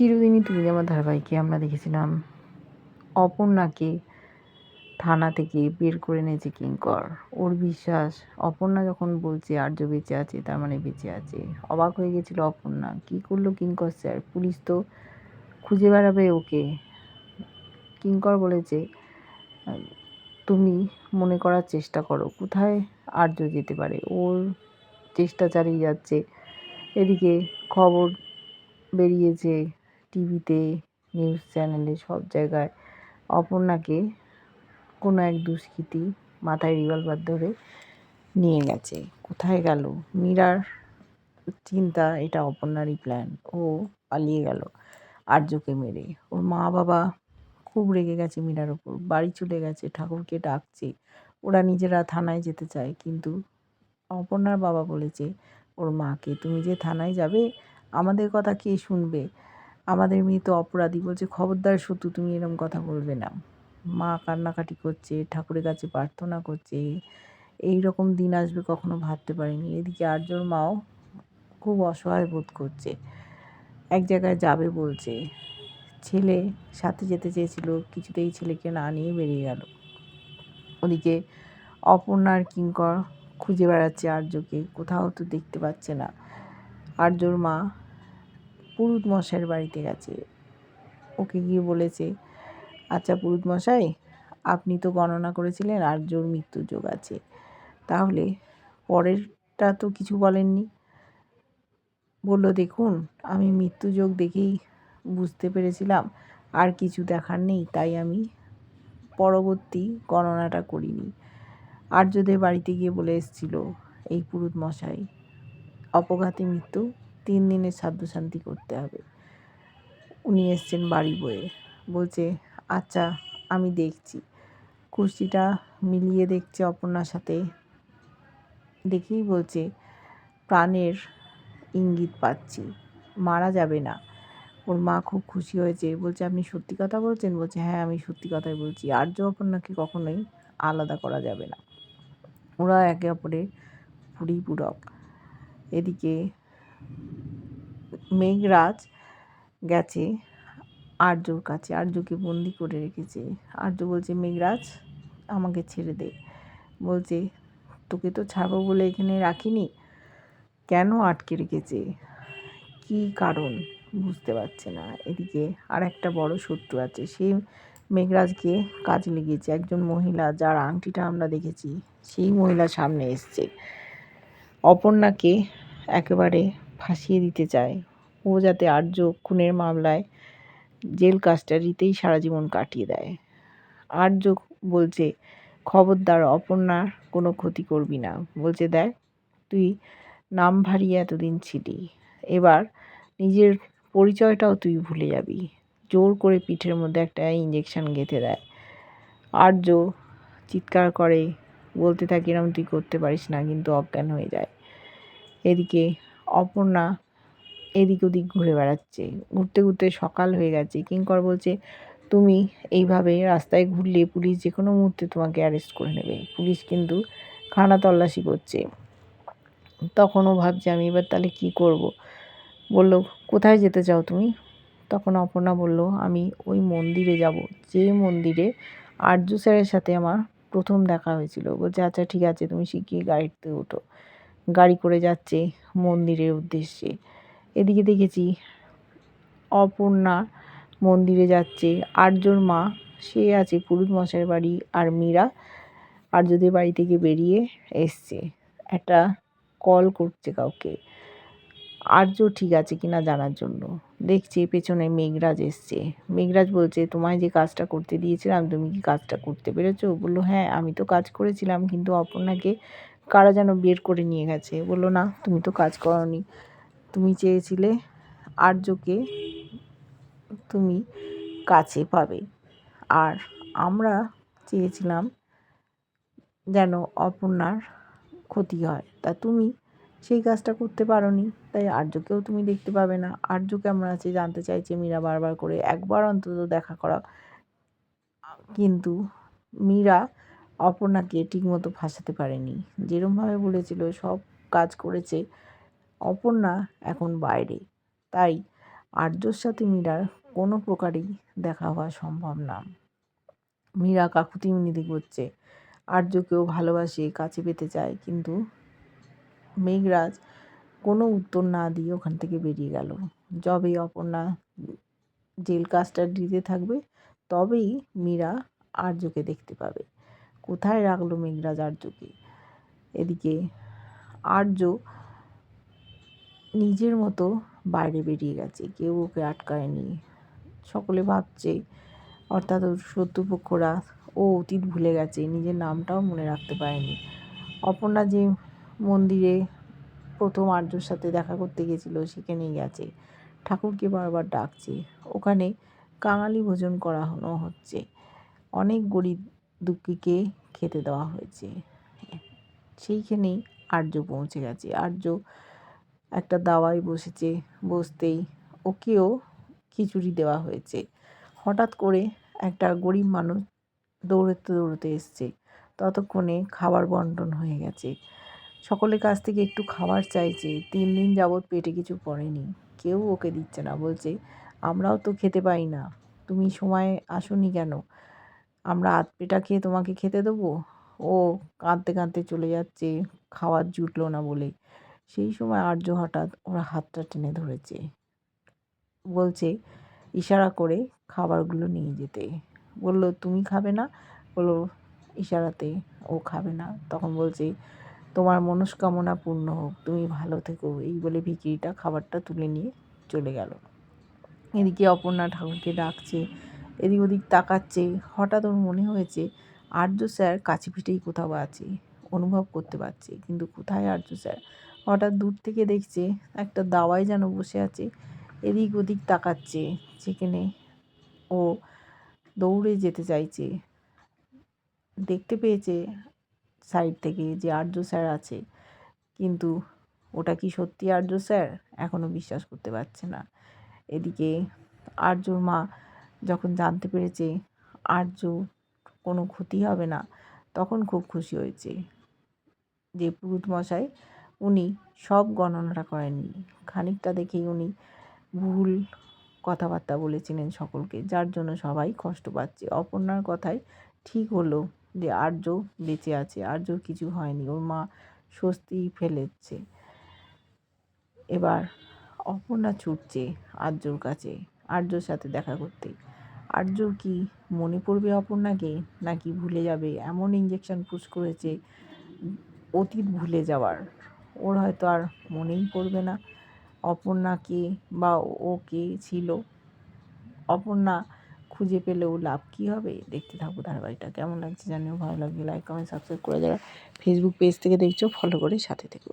চিরদিনই তুমি আমার ধারাবাহিকে আমরা দেখেছিলাম, অপর্ণাকে থানা থেকে বের করে এনেছে কিঙ্কর ওর বিশ্বাস, অপর্ণা যখন বলছে, আর্য বেঁচে আছে, তার মানে বেঁচে আছে। অবাক হয়ে গেছিল অপর্ণা। কি করল কিঙ্কর স্যার? পুলিশ তো খুঁজে বেড়াবে ওকে। কিঙ্কর বলেছে, তুমি মনে করার চেষ্টা করো, কোথায় আর্য যেতে পারে? ওর চেষ্টা চালিয়ে যাচ্ছে। এদিকে খবর বেরিয়েছে টিভিতে, নিউজ চ্যানেলে সব জায়গায় অপর্ণাকে কোনো এক দুষ্কৃতী মাথায় রিভলভার ধরে নিয়ে গেছে। কোথায় গেল? মীরার চিন্তা, এটা অপর্ণারই প্ল্যান ও পালিয়ে গেল আর্যকে মেরে। ওর মা বাবা খুব রেগে গেছে মীরার ওপর। বাড়ি চলে গেছে, ঠাকুরকে ডাকছে। ওরা নিজেরা থানায় যেতে চায়, কিন্তু অপর্ণার বাবা বলেছে, ওর মাকে, তুমি যে থানায় যাবে, আমাদের কথা কে শুনবে? আমাদের মেয়ে তো অপরাধী বলছে, খবরদার সত্যি তুমি এরম কথা বলবে না। মা কান্নাকাটি করছে, ঠাকুরের কাছে প্রার্থনা করছে। এই রকম দিন আসবে কখনো ভাবতে পারিনি। এদিকে আর্যর মাও খুব অসহায় বোধ করছে। এক জায়গায় যাবে বলছে। ছেলে সাথে যেতে চেয়েছিল, কিছুতেই ছেলেকে না নিয়ে বেরিয়ে গেল। ওদিকে অপর্ণার কিঙ্কর খুঁজে বেড়াচ্ছে আর্যকে। কোথাও তো দেখতে পাচ্ছে না। আর্যর মা পুরুত মশাইয়ের বাড়িতে গেছে। ওকে গিয়ে বলেছে আচ্ছা পুরুত মশাই, আপনি তো গণনা করেছিলেন আর্যর মৃত্যুর যোগ আছে। তাহলে পরেরটা তো কিছু বলেননি। বলল, দেখুন, আমি মৃত্যু যোগ দেখেই বুঝতে পেরেছিলাম, আর কিছু দেখার নেই, তাই আমি পরবর্তী গণনাটা করিনি। আর্যদের বাড়িতে গিয়ে বলে এসেছিল, এই পুরুত মশাই, অপঘাতে মৃত্যু তিন দিনের শান্তি করতে হবে। উনি এসছেন বাড়ি বয়ে বলছে আচ্ছা আমি দেখছি। কুর্সিটা মিলিয়ে দেখছে অপর্ণার সাথে। দেখেই বলছে, প্রাণের ইঙ্গিত পাচ্ছি। মারা যাবে না। ওর মা খুব খুশি হয়েছে। বলছে, আপনি সত্যি কথা বলছেন? বলছে হ্যাঁ আমি সত্যি কথাই বলছি। আর্য অপর্ণাকে কখনোই আলাদা করা যাবে না। ওরা একে অপরের পরিপূরক। এদিকে মেঘরাজ গেছে আর্যর কাছে। আর্যকে বন্দি করে রেখেছে। আর্য বলছে, মেঘরাজ, আমাকে ছেড়ে দে। বলছে, তোকে তো ছাড়বো বলে এখানে রাখিনি। কেন আটকে রেখেছে? কি কারণ? বুঝতে পারছে না। এদিকে আর একটা বড় শত্রু আছে। সেই মেঘরাজকে কাজে লেগেছে। একজন মহিলা যার আংটিটা আমরা দেখেছি, সেই মহিলা সামনে এসছে। অপর্ণাকে একেবারে ফাঁসিয়ে দিতে চায়। ও যাতে আর্য খুনের মামলায় জেল কাস্টাডিতেই সারা জীবন কাটিয়ে দেয়। আর্য বলছে, খবরদার অপর্ণার কোনো ক্ষতি করবি না। বলছে, দেখ, তুই নাম ভারিয়ে এতদিন ছিলি। এবার নিজের পরিচয়টাও তুই ভুলে যাবি। জোর করে পিঠের মধ্যে একটা ইঞ্জেকশন গেঁথে দেয়। আর্য চিৎকার করে, বলতে থাকি এরম তুই করতে পারিস না, কিন্তু অজ্ঞান হয়ে যায়। এদিকে অপর্ণা এদিক ওদিক ঘুরে বেড়াচ্ছে। ঘুরতে ঘুরতে সকাল হয়ে গেছে। কিঙ্কর বলছে, তুমি এইভাবে রাস্তায় ঘুরলে পুলিশ যে কোনো মুহূর্তে তোমাকে অ্যারেস্ট করে নেবে। পুলিশ কিন্তু খানা তল্লাশি করছে। তখনও ভাবছে, আমি এবার তাহলে কি করব। বলল, কোথায় যেতে চাও তুমি? তখন অপর্ণা বলল, আমি ওই মন্দিরে যাব। যে মন্দিরে আর্য স্যারের সাথে আমার প্রথম দেখা হয়েছিল। বলছে আচ্ছা ঠিক আছে, তুমি শিখিয়ে গাড়িতে ওঠো গাড়ি করে যাচ্ছে মন্দিরের উদ্দেশ্যে। এদিকে দেখেছি অপর্ণা মন্দিরে যাচ্ছে। আর্যর মা, সে আছে পুরুত মশাইয়ের বাড়ি আর মীরা আর্যদের বাড়ি থেকে বেরিয়ে এসছে। একটা কল করছে কাউকে। আর্য ঠিক আছে কিনা জানার জন্য। দেখছে পেছনে মেঘরাজ এসছে। মেঘরাজ বলছে, তোমায় যে কাজটা করতে দিয়েছিলাম, তুমি কি কাজটা করতে পেরেছ? বলল হ্যাঁ আমি তো কাজ করেছিলাম, কিন্তু অপর্ণাকে কারা যেন বের করে নিয়ে গেছে। বলল, না, তুমি তো কাজ করনি। তুমি চেয়েছিলে আর্যকে তুমি কাছে পাবে। আর আমরা চেয়েছিলাম যেন অপর্ণার ক্ষতি হয়। তা তুমি সেই কাজটা করতে পারোনি। তাই আর্যকেও তুমি দেখতে পাবে না। আর্য কেমন আছে জানতে চাইছে মীরা বারবার করে। একবার অন্তত দেখা করা। কিন্তু মীরা অপর্ণাকে ঠিকমতো ফাঁসাতে পারেনি। যেরমভাবে বলেছিল, সব কাজ করেছে অপর্ণা এখন বাইরে। তাই আর্যর সাথে মীরার কোনো প্রকারই দেখা হওয়া সম্ভব না। মীরা কাকুতি মিনতি করছে আর্যকেও ভালোবাসে, কাছে পেতে চায়, কিন্তু মেঘরাজ কোনো উত্তর না দিয়ে ওখান থেকে বেরিয়ে গেল। যবে অপর্ণা জেল কাস্টাডিতে থাকবে, তবেই মীরা আর্যকে দেখতে পাবে। কোথায় রাখল মেঘরাজ আর্যকে এদিকে আর্য নিজের মতো বাইরে বেরিয়ে গেছে। কেউ ওকে আটকায়নি। সকলে ভাবছে, অর্থাৎ শত্রুপক্ষরা, ও অতীত ভুলে গেছে, নিজের নামটাও মনে রাখতে পারেনি। অপর্ণা যে মন্দিরে প্রথম আর্যর সাথে দেখা করতে গেছিল, সেখানেই গেছে। ঠাকুরকে বারবার ডাকছে। ওখানে কাঙালি ভোজন করানো হচ্ছে। অনেক গরিব দুঃখীকে খেতে দেওয়া হয়েছে। সেইখানেই আর্য পৌঁছে গেছে। আর্য একটা দাওয়ায় বসেছে, বসতেই ওকেও খিচুড়ি দেওয়া হয়েছে। হঠাৎ করে একটা গরিব মানুষ দৌড়তে দৌড়তে এসছে। ততক্ষণে খাবার বন্টন হয়ে গেছে। সকলের কাছ থেকে একটু খাবার চাইছে। তিন দিন যাবৎ পেটে কিছু পড়েনি। কেউ ওকে দিচ্ছে না। বলছে, আমরাও তো খেতে পাই না। তুমি সময় আসোনি কেন? আমরা আধ পেটা খেয়ে তোমাকে খেতে দেবো? ও কাঁদতে কাঁদতে চলে যাচ্ছে, খাওয়ার জুটলো না বলে সেই সময় আর্য হঠাৎ ওরা হাতটা টেনে ধরেছে। বলছে, ইশারা করে খাবারগুলো নিয়ে যেতে। বলল, তুমি খাবে না? বলল, ইশারাতে, ও খাবে না। তখন বলছে, তোমার মনস্কামনা পূর্ণ হোক, তুমি ভালো থেকো। এই বলে ভিকিরিটা খাবারটা তুলে নিয়ে চলে গেল। এদিকে অপর্ণা ঠাকুরকে ডাকছে এদিক ওদিক তাকাচ্ছে, হঠাৎ ওর মনে হয়েছে আর্য স্যার কাছে পিঠেই কোথাও আছে, অনুভব করতে পারছে, কিন্তু কোথায় আর্য স্যার? হঠাৎ দূর থেকে দেখছে একটা দাওয়ায় যেন বসে আছে, এদিক ওদিক তাকাচ্ছে, যেখানে ও দৌড়ে যেতে চাইছে। দেখতে পেয়েছে সাইড থেকে যে আর্য স্যার আছে, কিন্তু ওটা কি সত্যি আর্য স্যার? এখনও বিশ্বাস করতে পারছে না। এদিকে আর্যর মা যখন জানতে পেরেছে আর্য কোনো ক্ষতি হবে না, তখন খুব খুশি হয়েছে। যে পুরুত মশাই, উনি সব গণনাটা করেননি। খানিকটা দেখেই উনি ভুল কথাবার্তা বলেছিলেন সকলকে, যার জন্য সবাই কষ্ট পাচ্ছে। অপর্ণার কথায় ঠিক হলো যে আর্য বেঁচে আছে আর্যর কিছু হয়নি, ওর মা স্বস্তি ফেলেছে। এবার অপর্ণা ছুটছে আর্যর কাছে, আর্যর সাথে দেখা করতে। আর্য কি মনে পড়বে অপর্ণাকে? নাকি ভুলে যাবে? এমন ইঞ্জেকশন পুশ করেছে অতীত ভুলে যাওয়ার। ওর হয়তো আর মনেই পড়বে না অপর্ণা কে বা ও কে ছিল। অপর্ণা খুঁজে পেলেও লাভ কী হবে? দেখতে থাকব ধারাবাহিকটা। কেমন লাগছে জানিও? ভালো লাগবে লাইক কমেন্ট সাবস্ক্রাইব করে যারা। ফেসবুক পেজ থেকে দেখছ ফলো করে সাথে থেকো।